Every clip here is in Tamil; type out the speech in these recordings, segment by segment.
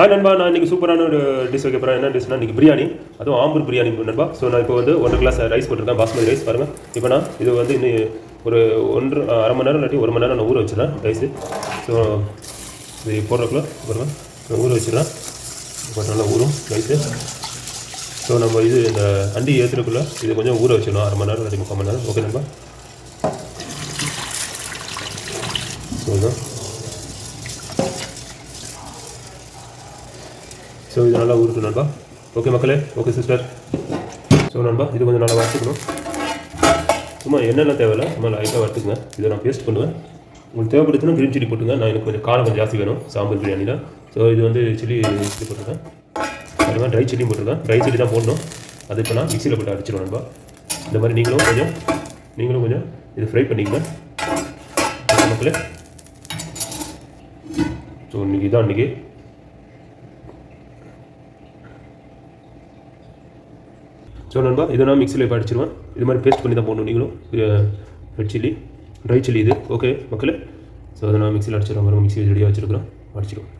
ஆ நண்பா நான் இன்றைக்கி சூப்பரான ஒரு டிஷ் வைக்க போகிறேன் என்ன டிஷ்னா இன்றைக்கி பிரியாணி. அதுவும் ஆம்பூர் பிரியாணி நண்பா. ஸோ நான் இப்போ வந்து ஒன்றரை கிளாஸ் ரைஸ் போட்டிருக்கேன். பாஸ்மதி ரைஸ் பாருங்கள் இப்போ நான் இது வந்து இன்னும் ஒரு ஒன்று அரை மணி நேரம் இல்லாட்டி ஒரு மணி நேரம் நான் ஊற வச்சுறேன் ரைஸு ஸோ இது போடுறக்குள்ள பாருங்கள் நான் ஊற வச்சுறேன் இப்போ நல்லா ஊறும் ரைஸு ஸோ நம்ம இது இந்த அண்டி ஏற்றுறக்குள்ளே இது கொஞ்சம் ஊற வச்சிடணும். அரை மணி நேரம் இல்லாட்டி முக்கால் மணி நேரம். ஓகே நண்பா. ஸோ இதான். ஸோ இது நல்லா ஊருக்கு நண்பா. ஓகே மக்களே? ஓகே சிஸ்டர் ஸோ நண்பா இது கொஞ்சம் நல்லா வறுத்துக்கணும். சும்மா எண்ணெய்லாம் தேவையில்ல. சும்மா லைட்டாக வறுத்துக்குங்க. இதை நான் பேஸ்ட் பண்ணுவேன். உங்களுக்கு தேவைப்படுச்சுன்னா க்ரீன் சில்லி போட்டுங்க. நான் எனக்கு கொஞ்சம் காரம் கொஞ்சம் ஜாஸ்தி வேணும். சாம்பார் பிரியாணியில். ஸோ இது வந்து சில்லி சில்லி போட்டிருக்கேன். அது மாதிரி ட்ரை சில்லியும் போட்டிருக்கேன். ட்ரை சில்லி தான் போடணும். அது இப்போ நான் மிக்சியில் போட்டு அடிச்சிடுவேன் நண்பா. இந்த மாதிரி நீங்களும் கொஞ்சம் நீங்களும் கொஞ்சம் இது ஃப்ரை பண்ணிக்கங்க. மக்களே? ஸோ இன்றைக்கி இதான் இன்றைக்கி ஸோ நண்பா இதை நான் மிக்சியில் இப்போ இது மாதிரி பேஸ்ட் பண்ணி தான் போடணும். நீங்களும் ரெட் சில்லி ட்ரை சில்லி இது. ஓகே மக்களே? ஸோ அதை நான் மிக்சியில் அடிச்சிடுவேன் பாருங்கள் மிக்சி ரெடியாக வச்சிருக்கிறேன் அடிச்சிடுவோம்.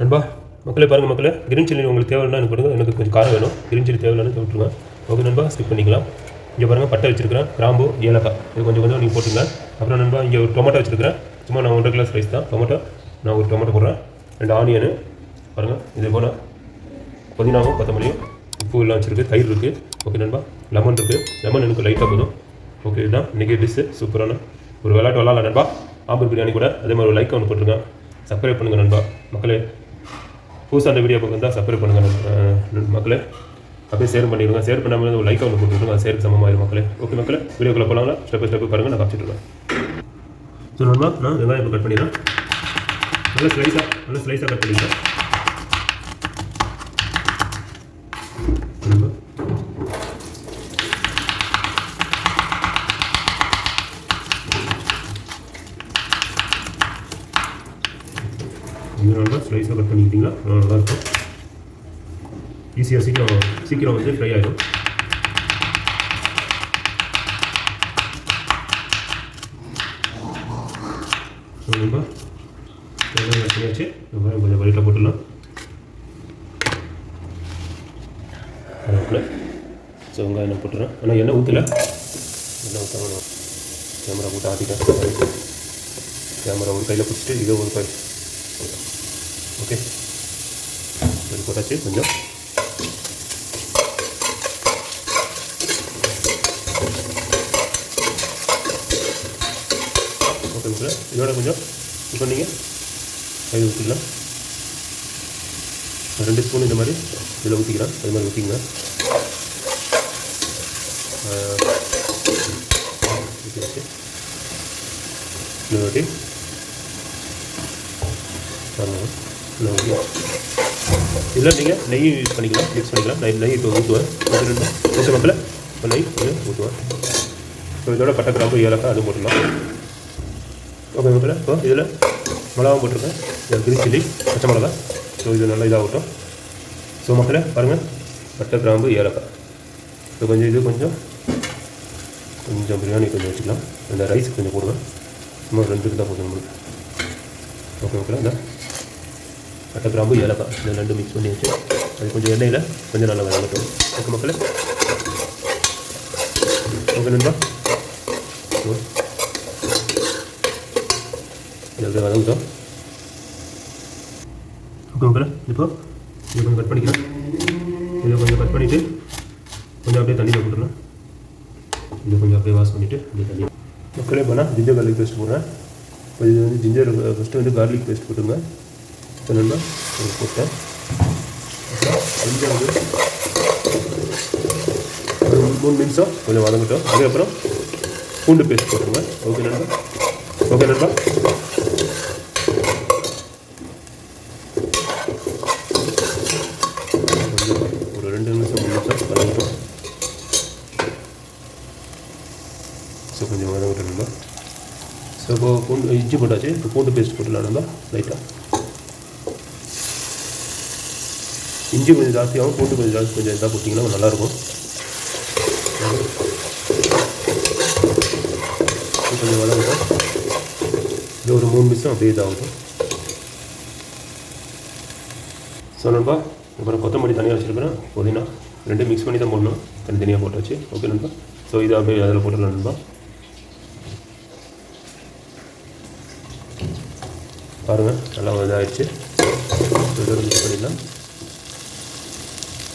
நண்பா மக்களே பாருங்கள் மக்களே. கிரீன் சில்லி உங்களுக்கு தேவைன்னா எனக்கு கொடுங்க. எனக்கு கொஞ்சம் காரம் வேணும். கிரீன் சில்லி தேவையில்லைன்னு விட்டுருங்க. ஓகே நண்பா ஸ்கிப் பண்ணிக்கலாம். இங்கே பாருங்கள் பட்டை வச்சிருக்கிறேன். கிராம்பு ஏலக்காய். இது கொஞ்சம் கொஞ்சம் நீங்கள் போட்டுங்க அப்புறம் நண்பா இங்கே ஒரு டொமேட்டோ வச்சிருக்கிறேன். சும்மா நான் ஒன்றரை கிளாஸ் ரைஸ் தான். டொமேட்டோ நான் ஒரு டொமேட்டோ போடுறேன். ரெண்டு ஆனியனு பாருங்கள் இது போல். புதினாவும் கொத்தமல்லியும். பூவெல்லாம் வச்சுருக்கு தயிர் இருக்குது ஓகே நண்பா? லெமன் இருக்குது லெமன் எனக்கு லைட்டாக போதும். ஓகே இதுதான். இன்றைக்கி டிஷ்ஷு சூப்பரான ஒரு விளையாட்டு விளாட்லாம் நண்பா? ஆம்பூர் பிரியாணி கூட அதே மாதிரி ஒரு லைக் ஒன்று போட்டுருங்க. சப்ஸ்கிரைப் பண்ணுங்கள் நண்பா. மக்களே புதுசாக அந்த வீடியோ பார்க்க தான் சப்ஸ்கிரைப் பண்ணுங்கள் மக்களே. அப்படியே ஷேர் பண்ணிடுங்க. ஷேர் பண்ணாமல் ஒரு லைக் ஒன்று போட்டுருங்க அது ஷேருக்கு சமமாயிரும் மக்களே. ஓகே மக்களே வீடியோக்குள்ளே போகலாங்களா ஸ்டெப் பை ஸ்டெப் பாருங்கள் நான் காமிச்சிட்டுருக்கேன் ஸோ நண்பா நான் வெங்காயம் இப்போ கட் பண்ணிடுறேன். நல்லா ஸ்லைஸாக நல்லா ஸ்லைஸாக கட் பண்ணிடுறேன் நண்பா இதனால ஸ்லைஸாக கட் பண்ணிக்கிட்டீங்களா? நல்லாயிருக்கும். ஈஸியாக சீக்கிரம் சீக்கிரம் வந்து ஃப்ரை ஆகிடும் ரொம்ப வெங்காயம் கட் பண்ணியாச்சு வெங்காயம் கொஞ்சம் வயிற்றில் போட்டுடலாம். கருவேப்பிலை ஸோ வெங்காயம் போட்டுறேன். ஆனால் எண்ணெய் ஊற்றல எண்ணெய் ஊற்றாமல் கேமரா போட்டு ஆட்டிட்டேன். கேமரா ஒரு கையில் பிடிச்சிட்டு இதை ஒரு கை ஓகே இது போட்டாச்சு கொஞ்சம் ஓகே சார் இதோட கொஞ்சம் இப்போ நீங்கள் கை ஊற்றிக்கலாம் ரெண்டு ஸ்பூன் இந்த மாதிரி இதில் ஊற்றிக்கிறேன் அது மாதிரி ஊற்றிங்க ஊற்றியாச்சு இன்னொரு வாட்டி பாருங்க இன்னும் ஊற்றி இதில் நீங்கள் நெய் யூஸ் பண்ணிக்கலாம் மிக்ஸ் பண்ணிக்கலாம். நெய் நெய் இப்போ ஊற்றுவேன். அது ரெண்டு ஓகே இப்போ நெய் கொஞ்சம் ஊற்றுவேன். ஸோ இதோட பட்டை கிராம்பு ஏலக்காய் அது போட்டுடலாம். ஓகே மப்பில் இப்போ இதில் மிளகாவும் போட்டிருக்கேன். இது கிரீன் சில்லி பச்சை மிளகா ஸோ இது நல்லா இதாகட்டும் ஸோ மக்களே பாருங்கள் பட்டை கிராம்பு ஏலக்காய். ஸோ கொஞ்சம் இது கொஞ்சம் கொஞ்சம் பிரியாணி கொஞ்சம் வச்சுக்கலாம். அந்த ரைஸ் கொஞ்சம் போடுவேன். இன்னும் ரெண்டு தான் போதும் நம்மளுக்கு ஓகே மக்களே இந்த. பட்டை கிராம்பு ஏலக்காய் இந்த ரெண்டு மிக்ஸ் பண்ணி வச்சு அது கொஞ்சம் எண்ணெயில் கொஞ்சம் நல்லா வதங்கட்டும் ஓகே மக்களே ஓகே நண்பா ஓ இது அப்படியே வதங்கட்டும் ஓகே மக்களே இப்போ இதை கொஞ்சம் கட் பண்ணிக்கலாம் இதை கொஞ்சம் கட் பண்ணிவிட்டு கொஞ்சம் அப்படியே தண்ணியில் போட்டுடலாம் இதை கொஞ்சம் அப்படியே வாஷ் பண்ணிவிட்டு அப்படியே தண்ணி மக்களே போனால் ஜிஞ்சர் கார்லிக் பேஸ்ட் போடுறேன் இப்போ இது வந்து ஜிஞ்சர் ஃபஸ்ட்டு வந்து கார்லிக் பேஸ்ட் போட்டுருங்க இப்போ ஒரு கூட்டை. போட்டேன் கொஞ்சம் வந்து ஒரு மூணு நிமிஷம் கொஞ்சம் வதங்கட்டும். அதுக்கப்புறம் பூண்டு பேஸ்ட் போட்டுருங்க ஓகே நண்பா? ஓகே நண்பா? ஒரு ரெண்டு நிமிஷம் மூணு நிமிஷம் வதங்கட்டும். ஸோ கொஞ்சம் வதங்கட்டும் நண்பா. ஸோ இப்போ பூண்டு இஞ்சி போட்டாச்சு. இப்போ பூண்டு பேஸ்ட் போட்டுலாம் நண்பா. லைட்டாக இஞ்சி கொஞ்சம் ஜாஸ்தியாகவும் பூண்டு கொஞ்சம் ஜாஸ்தி கொஞ்சம் இதாக போட்டிங்கன்னா நல்லாயிருக்கும். கொஞ்சம் வதங்கட்டும். இது ஒரு மூணு நிமிஷம் அப்படியே இதாகட்டும். ஸோ நண்பா அப்புறம் கொத்தமல்லி தனியாக வச்சுருக்கிறேன். புதினா ரெண்டும் மிக்ஸ் பண்ணி தான் போடணும். தனித்தனியாக போட்டாச்சு. ஓகே நண்பா. ஸோ இதை அப்படியே அதில் போட்டுடலாம் நண்பா. பாருங்கள் நல்லா இதாகிடுச்சு இதோட மிக்ஸ் பண்ணிடலாம்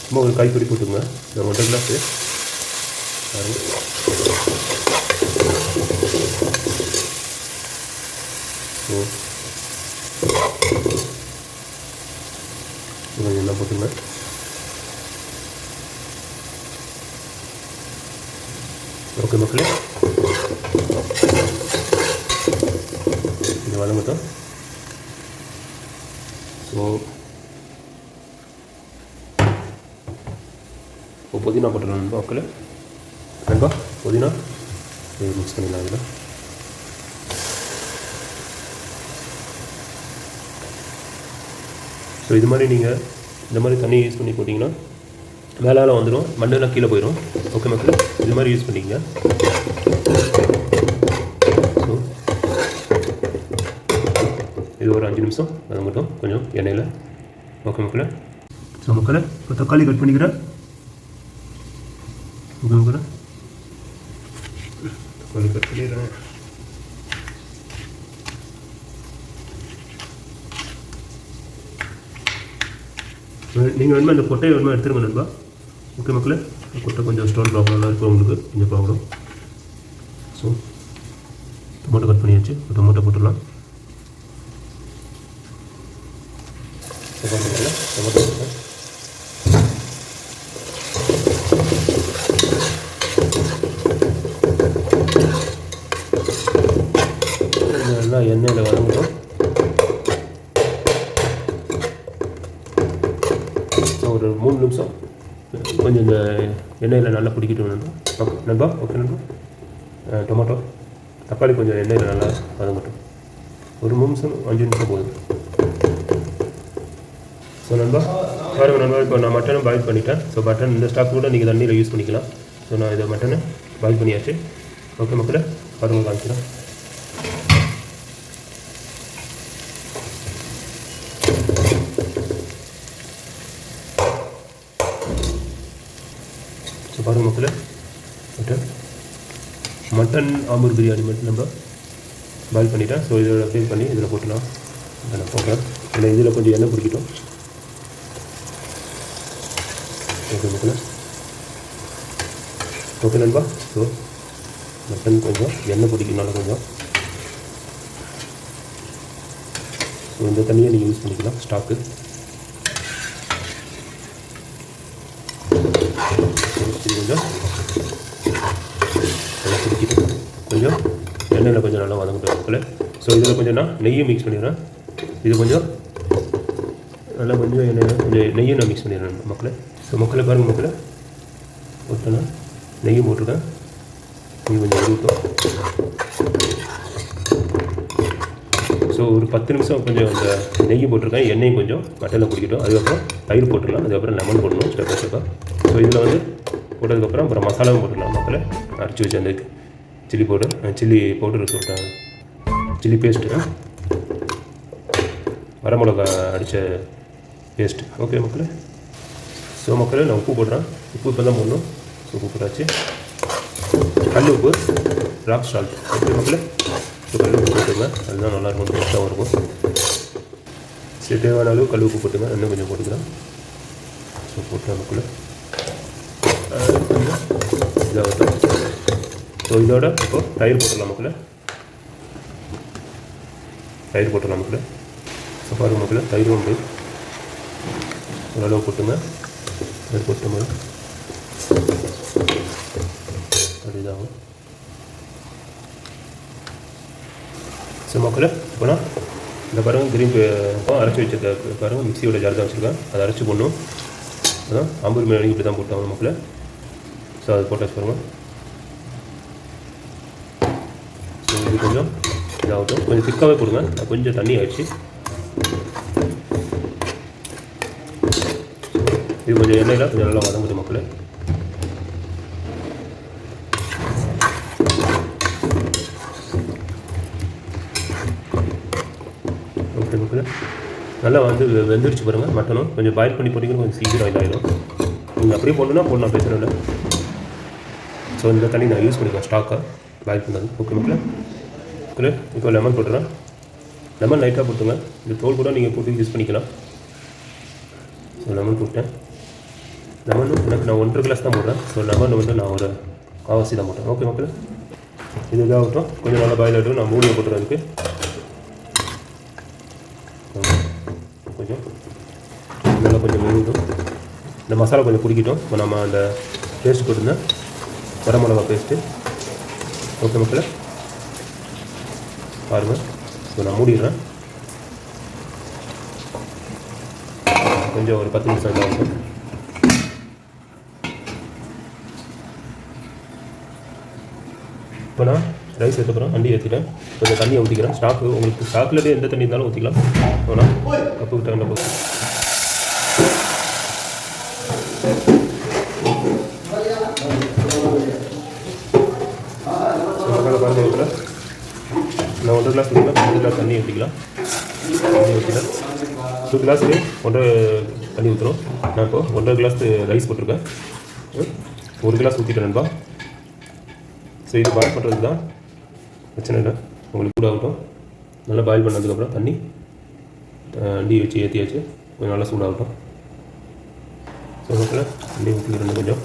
சும்மா ஒரு கைப்பிடி போட்டுங்க இந்த ஒன்றரை கிளாஸு பாருங்கள் ஸோ போட்டுங்க ஓகே மக்களே. இது வதங்கட்டும் ஸோ இப்போ புதினா போட்டுடலாம் நண்பா ஓகே நண்பா புதினா. மிக்ஸ் பண்ணிடலாம் இதில். ஸோ இது மாதிரி நீங்கள் இந்த மாதிரி தண்ணி யூஸ் பண்ணி போட்டிங்கன்னா மேலால் வந்துடும் மண்ணெல்லாம் கீழே போயிடும் ஓகே மக்கள்? இது மாதிரி யூஸ் பண்ணிக்கங்க. ஸோ இது ஒரு அஞ்சு நிமிஷம். அது மட்டும் கொஞ்சம் எண்ணெயில். ஓகே மக்களை? ஸோ மக்களை இப்போ தக்காளி கட் பண்ணிக்கிறேன். ஓகே மக்களே தக்காளி கட் பண்ணிடுறேன் நீங்கள் வேணுமா இந்த கொட்டையை வேணுமா எடுத்துருங்க நண்பா? ஓகே மக்களே. கொட்டை கொஞ்சம் ஸ்டோன் ப்ராப்ளம்லாம் இருக்குது உங்களுக்கு கொஞ்சம் ப்ராப்ளம் ஸோ டொமேட்டோ கட் பண்ணியாச்சு. டொமேட்டோ போட்டுடலாம். டொமேட்டோ போட்டுறேன் நல்லா எண்ணெயில் வதங்கட்டும் ஸோ ஒரு மூணு நிமிஷம் கொஞ்சம் இந்த எண்ணெயில் நல்லா பிடிக்கட்டும் நண்பா. ஓகே. நண்பா? ஓகே நண்பா. டொமேட்டோ. தக்காளி கொஞ்சம் எண்ணெயில் நல்லா வதங்கட்டும். ஒரு நிமிஷம் அஞ்சு நிமிஷம் போதும். ஸோ நண்பா பாருங்கள் நண்பா இப்போ நான் மட்டனை பாயில் பண்ணிட்டேன். ஸோ மட்டன் இந்த ஸ்டாக் கூட நீங்கள் தண்ணியில் யூஸ் பண்ணிக்கலாம். ஸோ நான் இதை மட்டனை பாயில் பண்ணியாச்சு. ஓகே மக்களை பாருங்கள் காமிக்கிறேன் ஸோ பாருங்க மக்களே மட்டன் மட்டன் ஆம்பூர் பிரியாணி மட்டும் நம்ம பாயில் பண்ணிட்டேன் ஸோ இதில் ஃபில் பண்ணி இதில் போட்டுலாம் இதை நான் போடுறேன் ஏன்னா இதில் கொஞ்சம் எண்ணெய் பிடிக்கட்டும். ஓகே மக்கள் ஓகே நண்பா. ஸோ மட்டன் கொஞ்சம் எண்ணெய் பிடிக்கனால கொஞ்சம். ஸோ இந்த தண்ணியை நீங்கள் யூஸ் பண்ணிக்கலாம் ஸ்டாக்கு இது கொஞ்சம் நல்லா பிடிக்கிட்டு கொஞ்சம் எண்ணெயில் கொஞ்சம் நல்லா வதங்கிட்டு மக்களே ஸோ இதில் கொஞ்சம் நான் நெய்யும் மிக்ஸ் பண்ணிடுறேன். இது கொஞ்சம் நல்லா கொஞ்சம் என்ன கொஞ்சம் நெய்யும் நான் மிக்ஸ் பண்ணிடுறேன் மக்களை. ஸோ மக்களை பாருங்கள் மக்களை. போட்டேன்னா நெய்யும் போட்டிருக்கேன். நெய் கொஞ்சம் ஊட்டும் ஸோ ஒரு பத்து நிமிஷம் கொஞ்சம் இந்த நெய் போட்டிருக்கேன். எண்ணெயும் கொஞ்சம் மட்டனில் குடிக்கட்டும். அதுக்கப்புறம் தயிர் போட்டுடலாம். அதுக்கப்புறம் லெமன் போடணும். ஸ்டெப் பை ஸ்டெப்பாக ஸோ இதில் வந்து போட்டதுக்கப்புறம் அப்புறம் மசாலாவும் போட்டுடலாம் மக்களை. அரைச்சி வச்சு அந்த சில்லி பவுடர் சில்லி பவுடர் சொல்லிட்டேன் சில்லி பேஸ்ட்டு வரமிளகா அடித்த பேஸ்ட்டு ஓகே மக்களே. ஸோ மக்களே நான் உப்பு போடுறேன். உப்பு இப்போ தான் போடணும். ஸோ உப்பு போட்டாச்சு. கல் உப்பு ராக் சால்ட் ஓகே மக்களே. ஸோ கல் உப்பு போட்டுங்க அதுதான் நல்லாயிருக்கும் டேஸ்ட்டாகவும் இருக்கும். சரி தேவையான அளவு கல் உப்பு போட்டுங்க இன்னும் கொஞ்சம் போட்டுக்கலாம் ஸோ போட்டு மக்களே. கொஞ்சம் இதாகட்டும் ஸோ இதோட இப்போ தயிர் போட்டுடலாம் மக்களே. தயிர் போட்டுடலாம் மக்களே. ஸோ பாருங்கள் மக்களே தயிர் உண்டு ஓரளவு போட்டுங்க தயிர் போட்ட மாதிரி அப்படி ஸோ மக்களே இப்போ நான் இந்த பாருங்கள் கிரீன் அரைச்சி வச்சிருக்க பாருங்கள் மிக்சியோட ஜார் தான் வச்சுருக்கேன். அதை அரைச்சி போடணும். அதான் ஆம்பூர் மீன் இப்படி தான் போட்டாங்க மக்களே. ஸோ அது போட்டாச்சு பாருங்கள் ஸோ இது கொஞ்சம் இதாகட்டும் கொஞ்சம் திக்காகவே கொடுங்க. கொஞ்சம் தண்ணி ஆயிடுச்சு. இது கொஞ்சம் எண்ணெயில் கொஞ்சம் நல்லா வதங்குது மக்களே. ஓகே மக்களே. நல்லா வந்து வெ- வெந்துருச்சு பாருங்கள் மட்டனும் கொஞ்சம் பாயில் பண்ணி போட்டிங்கன்னா கொஞ்சம் சீக்கிரம் இதாகிடும் நீங்கள் அப்படியே போடணுன்னா போடலாம் பேசுகிறேன் ஸோ இந்த தண்ணி நான் யூஸ் பண்ணிக்கலாம் ஸ்டாக்காக பாயில் பண்ணது. ஓகே மக்களே. ஓகே இப்போ லெமன் போட்டுறேன் லெமன் லைட்டாக போட்டுங்க. இந்த தோல் கூட நீங்கள் போட்டு யூஸ் பண்ணிக்கலாம். ஸோ லெமன் போட்டேன் லெமன் எனக்கு நான் ஒன்றரை கிளாஸ் தான் போடுறேன். ஸோ லெமன் வந்து நான் ஒரு காவாசி தான் போட்டேன். ஓகே மக்களே. இது இதாகட்டும். கொஞ்சம் நல்லா பாயில் ஆகட்டும். நான் மூடியை அதுக்கு. கொஞ்சம். நல்லா கொஞ்சம் மெழுகும் இந்த மசாலா கொஞ்சம் குடிக்கிட்டோம். இப்போ நம்ம அந்த பேஸ்ட் போட்டுருந்தேன். வர மிளகா பேஸ்ட்டு ஓகே மக்களை. பாருங்கள் இப்போ நான் மூடிடுறேன். கொஞ்சம் ஒரு பத்து நிமிஷம் இதாகும் இப்போ நான் ரைஸ் எடுத்துக்கிறோம் வண்டி ஏற்றிட்டேன் கொஞ்சம் தண்ணியை ஊற்றிக்கிறேன் ஸ்டாக்கு உங்களுக்கு ஸ்டாக்கில் எந்த தண்ணி இருந்தாலும் ஊற்றிக்கலாம் ஆனால் கப்பு தகுந்த போது மசாலா பாருங்க ஊற்றுல கிளாஸ் ஊற்றிக்கலாம் ரெண்டு கிளாஸ் தண்ணி ஊற்றிக்கலாம் தண்ணி ஊற்றிக்கலாம் டூ கிளாஸுக்கு ஒன்றரை தண்ணி ஊற்றுறோம் நான் இப்போ ஒன்றரை கிளாஸ் ரைஸ் போட்டிருக்கேன். ம், ஒரு கிளாஸ் ஊற்றிட்டேன் நண்பா. ஸோ இது பாயில் பண்ணுறது தான் பிரச்சனை இல்லை. உங்களுக்கு சூடாகட்டும் நல்லா பாயில் பண்ணதுக்கப்புறம் தண்ணி அஹ், அண்டி வச்சு ஏற்றியாச்சு கொஞ்சம் நல்லா சூடாகட்டும். ஸோ மக்களை தண்ணி ஊற்றிக்கிறேன் கொஞ்சம்.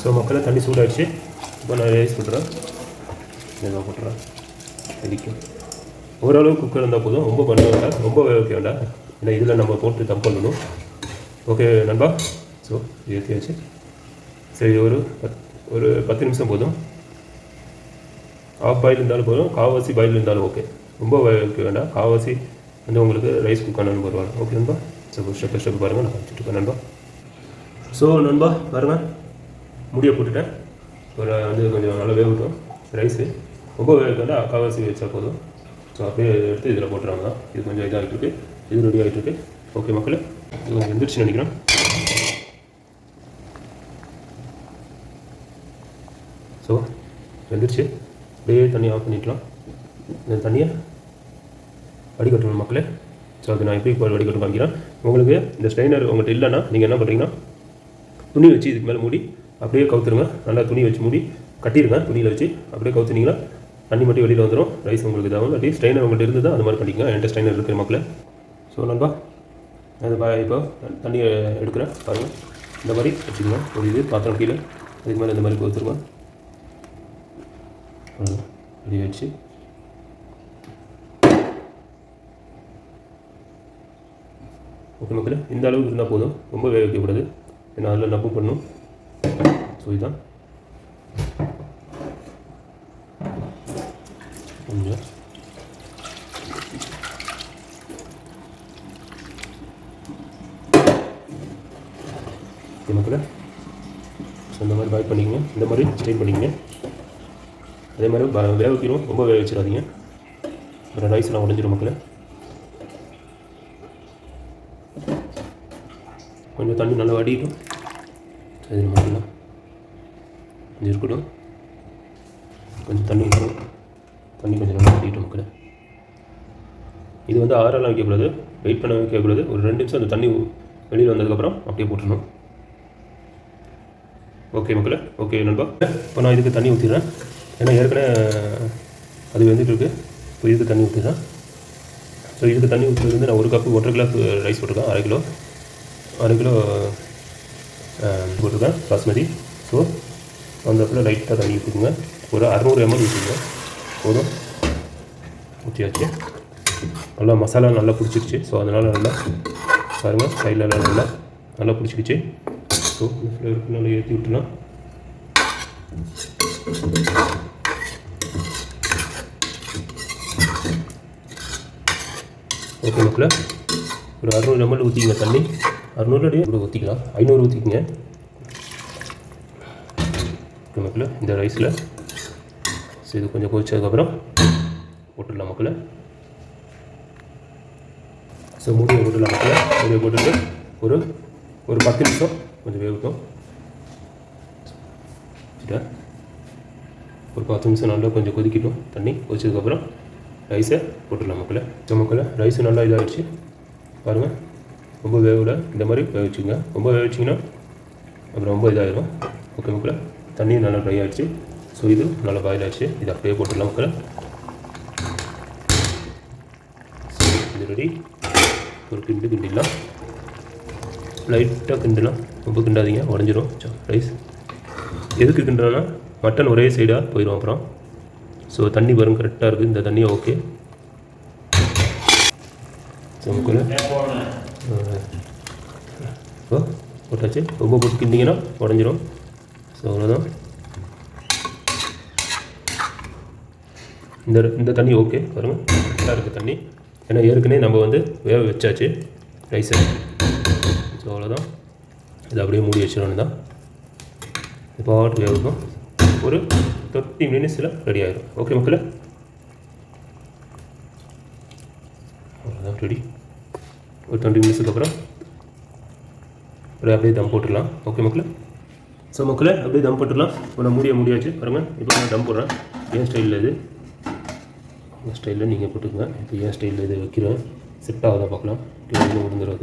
ஸோ மக்களை தண்ணி சூடாகிடுச்சு இப்போ நான் ரைஸ் பண்ணுறேன் இதாக போட்டுறேன் இடிக்கும் ஓரளவு குக்கர் இருந்தால் போதும். ரொம்ப பண்ண வேண்டாம். ரொம்ப வேக வைக்க வேண்டாம். ஏன்னா இதில் நம்ம போட்டு தம் பண்ணணும். ஓகே நண்பா. ஸோ ஏற்றியாச்சு சரி ஒரு பத் ஒரு பத்து நிமிஷம் போதும். ஆஃப் பாயில் இருந்தாலும் போதும். காவாசி பாயில் இருந்தாலும் ஓகே ரொம்ப வேக வைக்க வேண்டாம். காவாசி வந்து உங்களுக்கு ரைஸ் குக் ஆனாலும் பரவாயில்ல. ஓகே நண்பா. ஸோ ஸ்டெப் ஸ்டெப் பாருங்கள் நான் காமிச்சிட்டு நண்பா. ஸோ நண்பா பாருங்கள் முடியை போட்டுட்டேன். ஒரு வந்து கொஞ்சம் நல்லா வேகட்டும். ரைஸு ஒவ்வொரு வேக அக்காவாசி வச்சா போதும். ஸோ அப்படியே எடுத்து இதில் போட்டுறாங்க இது கொஞ்சம் இதாகிட்டு இருக்கு. இது ரெடி ஆகிட்டு இருக்கு. ஓகே மக்களே. இது கொஞ்சம் எந்திரிச்சு நினைக்கிறேன். ஸோ வெந்துருச்சு அப்படியே தண்ணி ஆஃப் பண்ணிக்கலாம் இந்த தண்ணியை வடிகட்டணும் மக்களே. ஸோ அது நான் எப்படி இப்போ வடிகட்டும் காமிக்கிறேன். உங்களுக்கு இந்த ஸ்ட்ரைனர் உங்கள்கிட்ட இல்லைன்னா நீங்கள் என்ன பண்ணுறீங்கன்னா துணி வச்சு இதுக்கு மேலே மூடி அப்படியே கவுத்துருங்க. நல்லா துணி வச்சு மூடி கட்டிடுங்க துணியில் வச்சு அப்படியே கவுத்துனீங்கன்னா தண்ணி மட்டும் வெளியில் வந்துடும் ரைஸ் உங்களுக்கு இதாகும். இல்லாட்டி ஸ்ட்ரைனர் உங்கள்கிட்ட இருந்து தான் அந்த மாதிரி பண்ணிக்கலாம் என்கிட்ட ஸ்ட்ரைனர் இருக்கிற மக்களே. ஸோ நண்பா அது பா இப்போ தண்ணியை எடுக்கிறேன். பாருங்கள் இந்த மாதிரி வச்சுக்கோங்க. ஒரு இது பாத்திரம் கீழே. அதுக்கு மேலே இந்த மாதிரி கவுத்துருங்க இப்படி வச்சு ஓகே மக்களே இந்த அளவுக்கு இருந்தால் போதும். ரொம்ப வேக வைக்கக்கூடாது. ஏன்னா அதில் நப்பு பண்ணும். ஸோ இதுதான். கொஞ்சம் ஓகே ஸோ இந்த மாதிரி பாய் பண்ணிக்கங்க. இந்த மாதிரி ஸ்ட்ரெயின் பண்ணிக்கங்க. அதே மாதிரி ப- வேக வைக்கணும் ரொம்ப வேக வச்சிடாதீங்க. அப்புறம் ரைஸ்லாம் உடஞ்சிரும் மக்களை. கொஞ்சம் தண்ணி நல்லா வடிக்கட்டும் சரி மாதிரிலாம் கொஞ்சம் இருக்கட்டும். கொஞ்சம் தண்ணி இருக்கணும். தண்ணி கொஞ்சம் நல்லா வடிக்கட்டும் மக்களே இது வந்து ஆறெல்லாம் வைக்கக்கூடாது. வெயிட் பண்ண வைக்கக்கூடாது. ஒரு ரெண்டு நிமிஷம் அந்த தண்ணி வெளியில் வந்ததுக்கப்புறம் அப்படியே போட்டுடணும். ஓகே மக்களே ஓகே நண்பா. இப்போ நான் இதுக்கு தண்ணி ஊற்றிடுறேன் ஏன்னா ஏற்கனவே அது வெந்துட்டு இருக்கு இப்போ இதுக்கு தண்ணி ஊற்றிடுறேன் ஸோ இதுக்கு தண்ணி ஊற்றுறது வந்து நான் ஒரு கப்பு ஒன்றரை கிலோ ரைஸ் போட்டிருக்கேன். அரை கிலோ. அரை கிலோ போட்டிருக்கேன். பாஸ்மதி. ஸோ அந்த இடத்துல லைட்டாக தண்ணி ஊற்றிக்குங்க ஒரு அறநூறு எம்எல் ஊற்றிங்க போதும். ஊற்றியாச்சு நல்லா மசாலா நல்லா பிடிச்சிருச்சு. ஸோ அதனால் நல்லா பாருங்கள் சைடில் நல்லா நல்லா பிடிச்சிக்கிச்சு ஸோ இந்த ஃப்ளேவருக்கு நல்லா ஏற்றி விட்டுனா. ஓகே மக்கள ஒரு அறுநூறு எம்எல் ஊற்றிக்கங்க தண்ணி. அறுநூறு அடி ஊற்றிக்கலாம் ஐநூறு ஊற்றிக்கங்க ஓகே மக்களே இந்த ரைஸில் ஸோ இது கொஞ்சம் கொதிச்சதுக்கப்புறம் போட்டுடலாம் மக்களை. ஸோ மூடியை போட்டுடலாம் மக்களை. மூடியை போட்டுட்டு ஒரு ஒரு பத்து நிமிஷம் கொஞ்சம் வேகட்டும். வச்சுட்டேன் ஒரு பத்து நிமிஷம் நல்லா கொஞ்சம் கொதிக்கட்டும். தண்ணி கொதிச்சதுக்கப்புறம் ரைஸை போட்டுடலாம் மக்களை. ஸோ மக்களை ரைஸு நல்லா இதாகிடுச்சு பாருங்கள் ரொம்ப வேகல இந்த மாதிரி வேக வச்சுங்க ரொம்ப வேக வச்சிங்கன்னா அப்புறம் ரொம்ப இதாகிடும் ஓகே மக்களை. தண்ணி நல்லா ட்ரை ஆகிடுச்சு ஸோ இது நல்லா பாயில் ஆச்சு. இது அப்படியே போட்டுடலாம் மக்களை. இது ரெடி ஒரு கிண்டு கிண்டிடலாம். லைட்டாக கிண்டலாம். ரொம்ப கிண்டாதீங்க. உடஞ்சிரும். ரைஸ் எதுக்கு கிண்டுறோன்னா மட்டன் ஒரே சைடாக போயிடும் அப்புறம். ஸோ தண்ணி வரும். கரெக்டாக இருக்குது இந்த தண்ணி ஓகே ஸோ முக்கில் போட்டாச்சு. ரொம்ப போட்டு கிண்டிங்கன்னா உடஞ்சிரும். ஸோ அவ்வளோதான் இந்த இந்த தண்ணி ஓகே பாருங்கள் நல்லா இருக்குது தண்ணி. ஏன்னா ஏற்கனவே நம்ம வந்து வேக வச்சாச்சு ரைஸை. ஸோ அவ்வளோதான் இது அப்படியே மூடி வச்சிடணும் தான். இப்போ ஆட்டு வேகம் ஒரு தேர்ட்டி மினிட்ஸில் ரெடி ஆகிடும் ஓகே மக்களே? அவ்வளோதான் ரெடி ஒரு டுவெண்ட்டி மினிட்ஸுக்கு அப்புறம் அப்படியே அப்படியே தம் போட்டுடலாம். ஓகே மக்களே? ஸோ மக்களே அப்படியே தம் போட்டுடலாம். இப்போ நான் மூடிய முடியாச்சு. பாருங்கள் இப்போ நான் தம் போடுறேன். ஏன் ஸ்டைலில் இது. உங்கள் ஸ்டைலில் நீங்கள் போட்டுக்கோங்க. இப்போ ஏன் ஸ்டைலில் இதை வைக்கிறேன். செட் ஆகுதா பார்க்கலாம். இல்லை விழுந்துடும்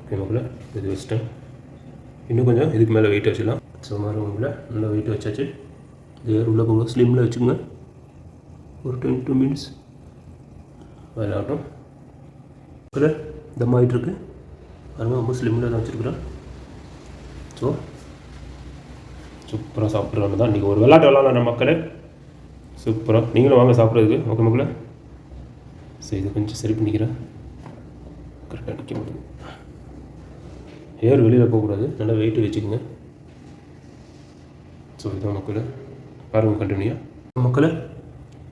ஓகே மக்களே இது வச்சுட்டேன். இன்னும் கொஞ்சம் இதுக்கு மேலே வெயிட் வச்சிடலாம். ஸோ மாதிரி உங்களை நல்லா வெயிட் வச்சாச்சு. ஏர் உள்ளே போக ஸ்லிம்மில் வச்சுக்கோங்க. ஒரு டென் டூ மினிட்ஸ் விளையாட்டும் ஆகட்டும் தம் ஆகிட்டுருக்கு பாருங்கள் ரொம்ப ஸ்லிம்மில் தான் வச்சுருக்குறேன். ஸோ சூப்பராக சாப்பிட்றோன்னு தான் இன்றைக்கி ஒரு விளையாட்டு விளாட்லாம் மக்களே. சூப்பராக நீங்களும் வாங்க சாப்பிட்றதுக்கு ஓகே மக்களே? சரி இது கொஞ்சம் சரி பண்ணிக்கிறேன். கரெக்டாக நிற்க முடியும் ஏர் வெளியில் போகக்கூடாது. நல்லா வெயிட்டு வச்சுக்கோங்க. ஸோ இதுதான் மக்களே. பாருங்கள் கண்டினியூ மக்களே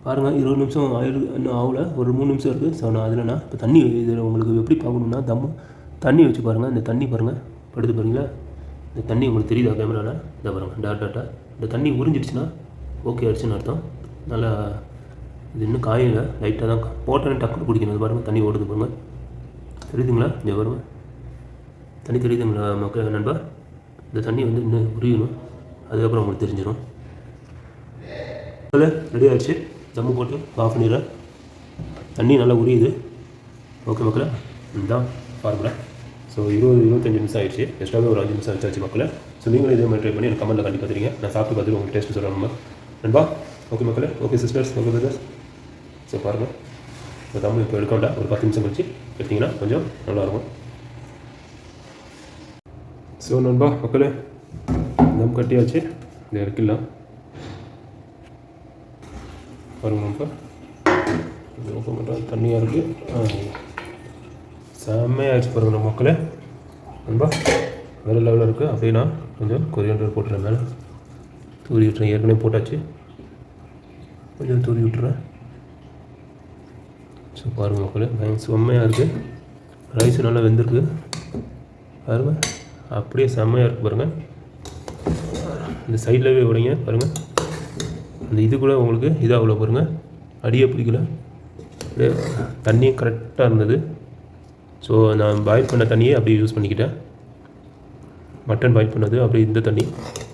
பாருங்கள் இருபது நிமிஷம் ஆயிரு இன்னும் ஆகல. ஒரு மூணு நிமிஷம் இருக்குது ஸோ நான் அதில் நான் இப்போ தண்ணி இதில் உங்களுக்கு எப்படி பார்க்கணுன்னா தம் தண்ணி வச்சு பாருங்கள் இந்த தண்ணி பாருங்கள் படுத்து பாருங்களா இந்த தண்ணி உங்களுக்கு தெரியுதா கேமராவில் இந்த பாருங்கள் டாட் டாட்டா இந்த தண்ணி உறிஞ்சிடுச்சுன்னா ஓகே ஆயிடுச்சுன்னு அர்த்தம். நல்லா இது இன்னும் காயில் லைட்டாக தான் போட்டோன்னே டக்குனு குடிக்கணும். இது பாருங்கள் தண்ணி ஓடுது பாருங்கள் தெரியுதுங்களா? இங்கே பாருங்கள் தண்ணி தெரியுதுங்களா மக்கள் நண்பா? இந்த தண்ணி வந்து இன்னும் உரியணும். அதுக்கப்புறம் உங்களுக்கு தெரிஞ்சிடும் அதில் ரெடி ஆகிடுச்சு தம்மு போட்டு ஆஃப் பண்ணிடுறேன். தண்ணி நல்லா உரியுது. ஓகே மக்களே இதுதான் ஃபார்முலா ஸோ இருபது இருபத்தஞ்சு நிமிஷம் ஆயிடுச்சு. எக்ஸ்ட்ராவே ஒரு அஞ்சு நிமிஷம் ஆச்சு மக்களே. ஸோ நீங்களும் இதே மாதிரி ட்ரை பண்ணி எனக்கு கமெண்ட்டில் கண்டிப்பாக தெரியுங்க. நான் சாப்பிட்டு பார்த்துட்டு உங்களுக்கு டேஸ்ட் சொல்கிறேன் நம்ம. நண்பா ஓகே மக்களே okay sisters okay brothers so பாருங்கள் இந்த தமிழ் இப்போ எடுக்கண்டா ஒரு பத்து நிமிஷம் கழிச்சு எடுத்திங்கன்னா கொஞ்சம் நல்லாயிருக்கும். ஸோ நண்பா மக்களே தம் கட்டியாச்சு. இதை இறக்கலாம் பாருங்க நண்பா. இது ஓப்பன் பண்ணுறோம் தண்ணியாக இருக்குது செம்மையாகிடுச்சு பாருங்க நம்ம மக்களே. நண்பா வேறு லெவலில் இருக்குது அப்படியே நான் கொஞ்சம் கொரியண்டர் போட்டுறேன் மேலே தூரி விட்டுறேன். ஏற்கனவே போட்டாச்சு. கொஞ்சம் தூரி விட்டுறேன். ஸோ பாருங்க மக்களே பயங்கர செம்மையாக இருக்குது ரைஸ் நல்லா வெந்திருக்கு. பாருங்கள் அப்படியே செம்மையாக இருக்குது பாருங்கள் இந்த சைட்லவே விடுங்க பாருங்கள் அந்த இது கூட உங்களுக்கு இதாகல பாருங்கள் அடியே பிடிக்கல. அப்படியே தண்ணியும் கரெக்டாக இருந்தது. ஸோ நான் பாயில் பண்ண தண்ணியே அப்படியே யூஸ் பண்ணிக்கிட்டேன். மட்டன் பாயில் பண்ணது அப்படியே இந்த தண்ணி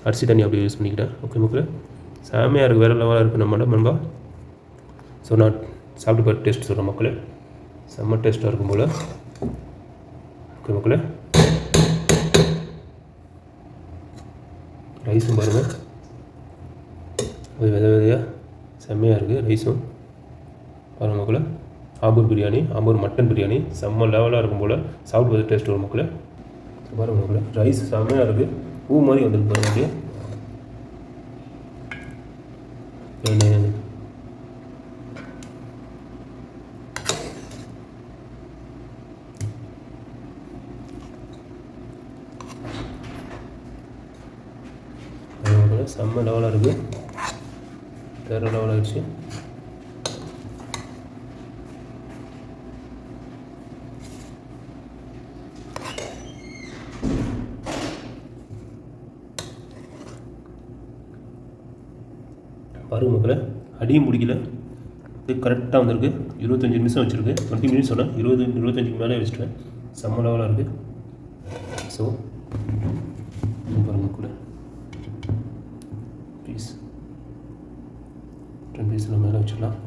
அரிசி தண்ணி அப்படியே யூஸ் பண்ணிக்கிட்டேன். ஓகே மக்கள். செம்மையாக இருக்குது வேறு லெவலாக இருக்குது நம்ம நண்பா. ஸோ நான் சாப்பிட்டு பார்த்து டேஸ்ட் சொல்கிறேன் மக்களே. செம்ம டேஸ்ட்டாக இருக்கும் போல். ஓகே மக்களே. ரைஸும் பாருங்கள் அது வித விதையாக செம்மையாக இருக்குது ரைஸும் பாருங்கள் மக்களே. ஆம்பூர் பிரியாணி ஆம்பூர் மட்டன் பிரியாணி செம்ம லெவலாக இருக்கும் போல். சாப்பிட்டு பார்த்து டேஸ்ட் வரும் மக்களே. பாருங்கள் மக்களை ரைஸ் செம்மையாக இருக்குது பூ மாதிரி வந்துருக்கு பாருங்க அப்படியே. கரெக்டாக வந்திருக்கு. இருபத்தஞ்சி நிமிஷம் வச்சுருக்கு. டுவெண்ட்டி மினிட்ஸ் சொன்னேன் இருபது இருபத்தஞ்சிக்கு மேலே வச்சுட்டேன். செம்ம லெவலாக இருக்குது ஸோ பாருங்கள் கூட. ப்ளீஸ் டென் பீஸில் மேலே வச்சிடலாம்.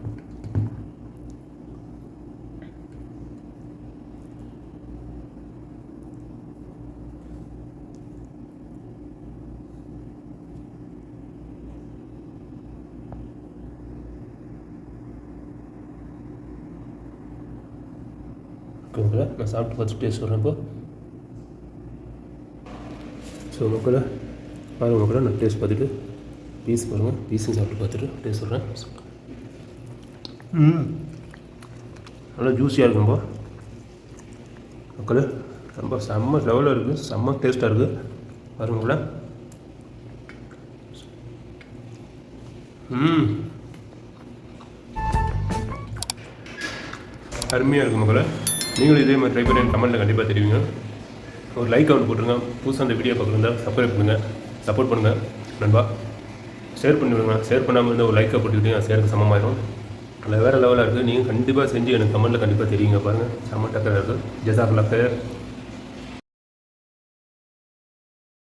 சாப்பிட்டு பார்த்து டேஸ்ட் சொல்கிறேன் இப்போ ஸோ மக்களை பாருங்க மக்களை நான் டேஸ்ட் பார்த்துட்டு பீஸ் பாருங்கள் பீஸும் சாப்பிட்டு பார்த்துட்டு டேஸ்ட் சொல்கிறேன் ம். நல்லா ஜூஸியாக இருக்கும்பா மக்களே ரொம்ப செம்ம லெவலில் இருக்குது செம்ம டேஸ்ட்டாக இருக்குது பாருங்களேன் ம். அருமையாக இருக்கும் மக்களை. நீங்களும் இதே மாதிரி ட்ரை பண்ணி கமெண்ட்டில் கண்டிப்பாக தெரிவிங்க. ஒரு லைக் கவுண்ட் போட்டுருங்க. புதுசாக அந்த வீடியோ பார்க்குறதா சப்ஸ்கிரைப் பண்ணுங்கள் சப்போர்ட் பண்ணுங்கள் நண்பா ஷேர் பண்ணிவிடுங்க ஷேர் பண்ணாமல் இருந்தால் ஒரு லைக்கை போட்டுக்கிட்டீங்க ஷேருக்கு சமமாயிரும். அதில் வேறு லெவலாக இருக்குது நீங்கள் கண்டிப்பாக செஞ்சு எனக்கு கமெண்ட்டில் கண்டிப்பாக தெரியுங்க பாருங்கள் செம்ம டக்கராக இருக்குது ஜெசாக்கெல்லாம் பேர்